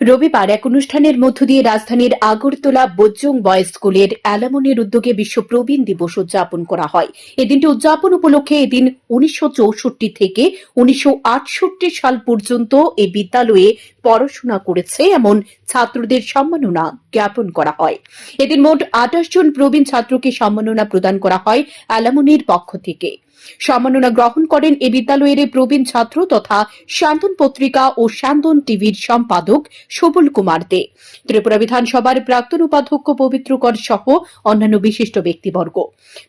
রবিবার এক অনুষ্ঠানের মধ্য দিয়ে রাজধানীর আগরতলা বজ্জং বয়েজ স্কুলের অ্যালামনের উদ্যোগে বিশ্ব প্রবীণ দিবস উদযাপন করা হয়। এদিনটি উদযাপন উপলক্ষে এদিন উনিশশো চৌষট্টি থেকে উনিশশো আটষট্টি সাল পর্যন্ত এই বিদ্যালয়ে পড়াশোনা করেছে, এমন ছাত্রদের সম্মাননা জ্ঞাপন করা হয়। এদিন মোট আঠাশ জন প্রবীণ ছাত্রকে সম্মাননা প্রদান করা হয় অ্যালামনির পক্ষ থেকে। সম্মাননা গ্রহণ করেন এ বিদ্যালয়ের প্রবীণ ছাত্র তথা শান্তন পত্রিকা ও শান্তন টিভির সম্পাদক সবল কুমার দে। ত্রিপুরা বিধানসভার প্রাক্তন উপাধ্যক্ষ পবিত্র কর সহ অন্যান্য বিশিষ্ট ব্যক্তিবর্গ।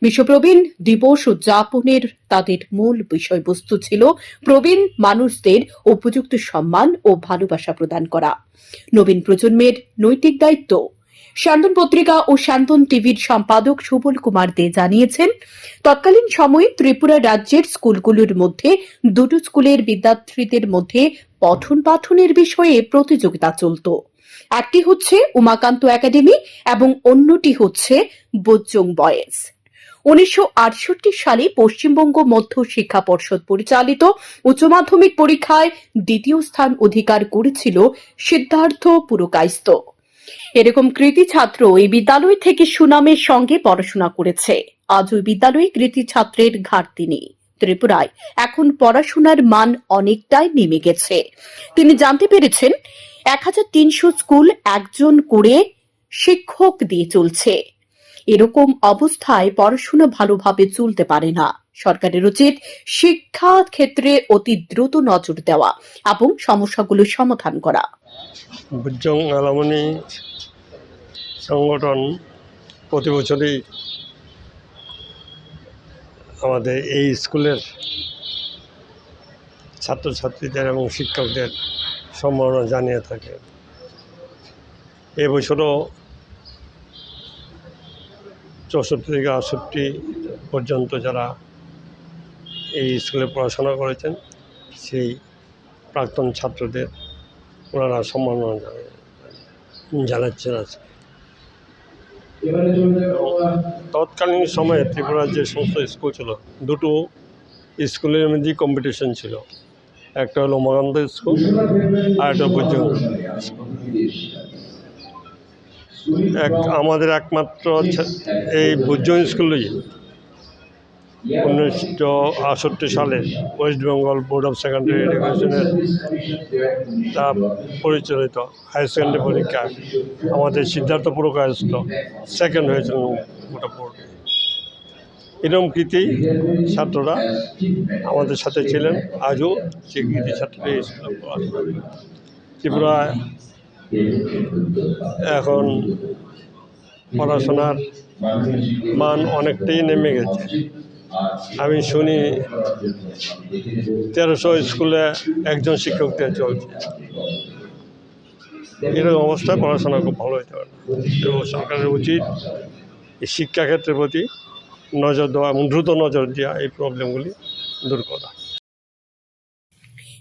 বিশ্বপ্রবীণ দিবস উদযাপনের তাদের মূল বিষয়বস্তু ছিল প্রবীণ মানুষদের উপযুক্ত সম্মান ও ভালোবাসা। প্রদান করা। নবীন প্রজন্মের নৈতিক দায়িত্ব। শান্তন পত্রিকা ও শান্তন টিভির সম্পাদক সুবল কুমার দে জানিয়েছেন, তৎকালীন সময়ে ত্রিপুরা রাজ্যের স্কুলগুলোর মধ্যে দুটো স্কুলের বিদ্যার্থীদের মধ্যে পঠন পাঠনের বিষয়ে প্রতিযোগিতা চলত। একটি হচ্ছে উমাকান্ত একাডেমি এবং অন্যটি হচ্ছে বজ্জং বয়েজ। উনিশশো আটষট্টি সালে পশ্চিমবঙ্গ মধ্য শিক্ষা পর্ষদ পরিচালিত উচ্চ মাধ্যমিক পরীক্ষায় দ্বিতীয় স্থান অধিকার করেছিল সিদ্ধার্থ পুরকাইস্ত এরকম কৃতি ছাত্র এই বিদ্যালয় থেকে সুনামের সঙ্গে পড়াশোনা করেছে। আজ ওই বিদ্যালয়ে কৃতি ছাত্রের ঘাটতি নেই। ত্রিপুরায় এখন পড়াশোনার মান অনেকটাই নেমে গেছে। তিনি জানতে পেরেছেন, এক হাজার তিনশো স্কুল একজন করে শিক্ষক দিয়ে চলছে। এরকম অবস্থায় পড়াশোনা ভালোভাবে চলতে পারে না। সরকারের উচিত শিক্ষা ক্ষেত্রে অতি দ্রুত নজর দেওয়া এবং সমস্যাগুলো সমাধান করা। সংগঠন প্রতি বছরই আমাদের এই স্কুলের ছাত্রছাত্রীদের এবং শিক্ষকদের সম্মাননা জানিয়ে থাকে। এবছরও চৌষট্টি থেকে আটষট্টি পর্যন্ত যারা এই স্কুলে পড়াশোনা করেছেন, সেই প্রাক্তন ছাত্রদের ওনারা সম্মাননা জানাচ্ছেন আজকে। তৎকালীন সময়ে ত্রিপুরার যে সমস্ত স্কুল ছিল, দুটো স্কুলের মধ্যেই কম্পিটিশন ছিল। একটা হলো মকান্ত স্কুল আর একটা স্কুল। এক আমাদের একমাত্র এই বুদ্ধ স্কুলই উনিশশো আটষট্টি সালে West Bengal board of secondary এডুকেশনের তা পরিচালিত হায়ার সেকেন্ডারি পরীক্ষা আমাদের সিদ্ধার্থ পুরকায়স্থ সেকেন্ড হয়েছিলেন গোটা বোর্ড এরকম কৃতি ছাত্ররা আমাদের সাথে ছিলেন, আজও সেই কৃতি ছাত্ররা। ত্রিপুরায় এখন পড়াশোনার মান অনেকটাই নেমে গেছে। আমি শুনি তেরোশো স্কুলে একজন শিক্ষক দিয়ে চলছে। এরকম অবস্থায় পড়াশোনা খুব ভালো হতে পারে এবং সরকারের উচিত শিক্ষাক্ষেত্রের প্রতি নজর দেওয়া এবং দ্রুত নজর দেওয়া এই প্রবলেমগুলি দূর করা।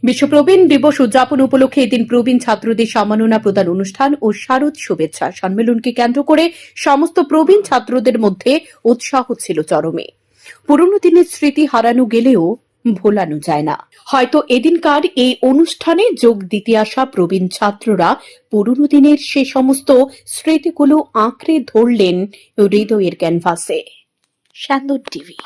বিশ্ব প্রবীণ দিবস উদযাপন উপলক্ষে এদিন প্রবীণ ছাত্রদের সম্মাননা প্রদান অনুষ্ঠান ও শারদ শুভেচ্ছা সম্মেলনকে কেন্দ্র করে সমস্ত প্রবীণ ছাত্রদের মধ্যে উৎসাহ ছিল চরমে। পুরনো দিনের স্মৃতি হারানো গেলেও ভোলানো যায় না। হয়তো এদিনকার এই অনুষ্ঠানে যোগ দিতে আসা প্রবীণ ছাত্ররা পুরনো দিনের সে সমস্ত স্মৃতিগুলো আঁকড়ে ধরলেন হৃদয়ের ক্যানভাসে। টিভি